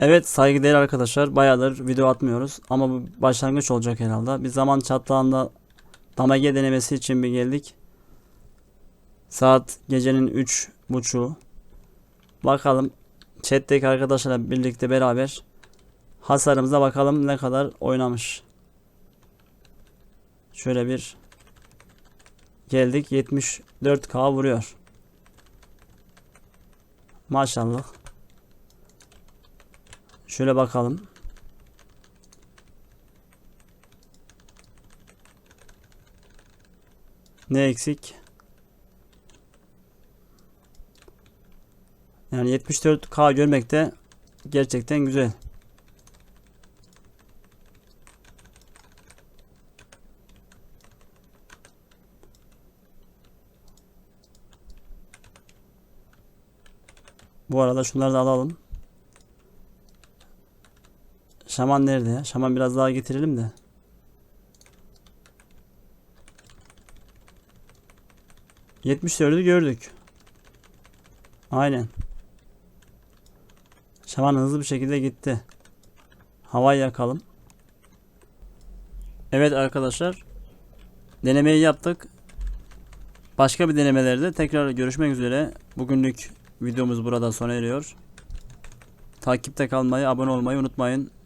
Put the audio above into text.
Evet saygıdeğer arkadaşlar bayağıdır video atmıyoruz ama bu başlangıç olacak herhalde. Bir zaman çatlağında damage denemesi için bir geldik. Saat gecenin 3.30'u. Bakalım chat'teki arkadaşlarla birlikte beraber hasarımıza bakalım ne kadar oynamış. Şöyle bir geldik 74k vuruyor. Maşallah. Şöyle bakalım. Ne eksik? Yani 74K görmek de gerçekten güzel. Bu arada şunları da alalım. Şaman nerede ya? Şaman biraz daha getirelim de. Yetmiş dördü gördük. Aynen. Şaman hızlı bir şekilde gitti. Havayı yakalım. Evet arkadaşlar. Denemeyi yaptık. Başka bir denemelerde tekrar görüşmek üzere. Bugünlük videomuz burada sona eriyor. Takipte kalmayı, abone olmayı unutmayın.